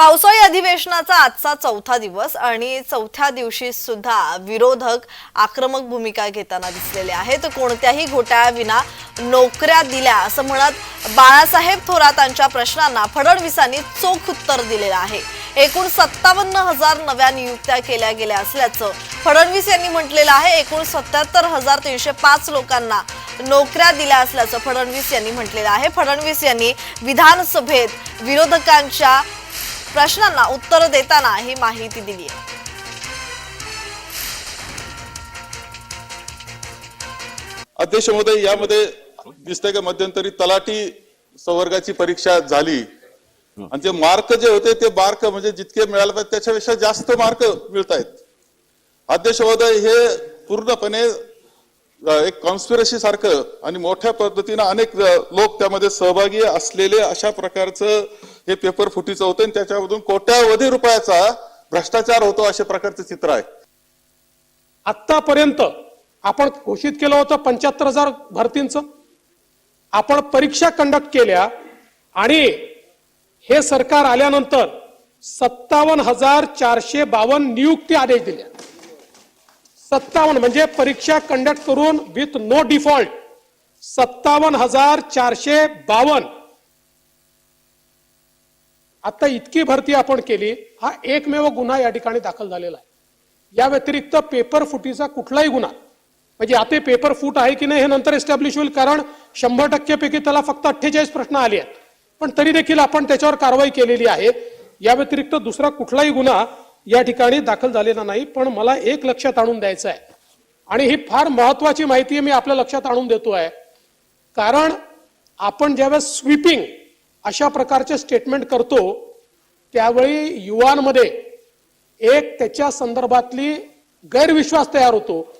पावसाळी अधिवेशनाचा आजचा चौथा दिवस आणि चौथ्या दिवशी सुद्धा विरोधक आक्रमक भूमिका घेताना दिसलेले आहेत. कोणत्याही घोटाळ्याविना नोकऱ्या दिल्या असं म्हणत बाळासाहेब थोरातांच्या प्रश्नांना फडणवीसांनी चोख उत्तर दिलेलं आहे. एकूण सत्तावन्न हजार नव्या नियुक्त्या केल्या गेल्या असल्याचं फडणवीस यांनी म्हटलेलं आहे. एकूण सत्याहत्तर हजार तीनशे पाच लोकांना नोकऱ्या दिल्या असल्याचं फडणवीस यांनी म्हटलेलं आहे. फडणवीस यांनी विधानसभेत विरोधकांच्या प्रश्नांना उत्तर देताना ही माहिती दिली आहे. अध्यक्ष महोदय यामध्ये दिसतंय का मध्यंतरी तलाठी संवर्गाची परीक्षा झाली. आणि जे मार्क जे होते ते मार्क म्हणजे जितके मिळाले पाहिजे त्याच्यापेक्षा जास्त मार्क मिळत आहेत अध्यक्ष महोदय हे पूर्णपणे एक कॉन्स्पिरसी सारखं आणि मोठ्या पद्धतीनं अनेक लोक त्यामध्ये सहभागी असलेले अशा प्रकारचं हे पेपर फुटीचं होतं आणि त्याच्यामधून कोट्यावधी रुपयाचा भ्रष्टाचार होतो अशा प्रकारचं चित्र आहे. आतापर्यंत आपण घोषित केलं होतं पंच्याहत्तर हजार भरतींचं. आपण परीक्षा कंडक्ट केल्या आणि हे सरकार आल्यानंतर सत्तावन्न हजार चारशे बावन्न नियुक्ती आदेश दिल्या सत्तावन्न म्हणजे परीक्षा कंडक्ट करून विथ नो डिफॉल्ट सत्तावन्न हजार चारशे बावन्न आता इतकी भरती आपण केली हा एकमेव गुन्हा या ठिकाणी दाखल झालेला आहे. या व्यतिरिक्त पेपर फुटीचा कुठलाही गुन्हा म्हणजे आता पेपर फूट आहे की नाही हे नंतर एस्टॅब्लिश होईल कारण शंभर टक्केपैकी त्याला फक्त अठ्ठेचाळीस प्रश्न आले आहेत. पण तरी देखील आपण त्याच्यावर कारवाई केलेली आहे. या व्यतिरिक्त दुसरा कुठलाही गुन्हा या ठिकाणी दाखल झालेला नाही पण मला एक लक्षात आणून द्यायचं आहे. आणि ही फार महत्वाची माहिती मी आपल्या लक्षात आणून देतो आहे. कारण आपण ज्यावेळेस स्वीपिंग अशा प्रकारचे स्टेटमेंट करतो त्यावेळी युवांमध्ये एक त्याच्या संदर्भातली गैरविश्वास तयार होतो.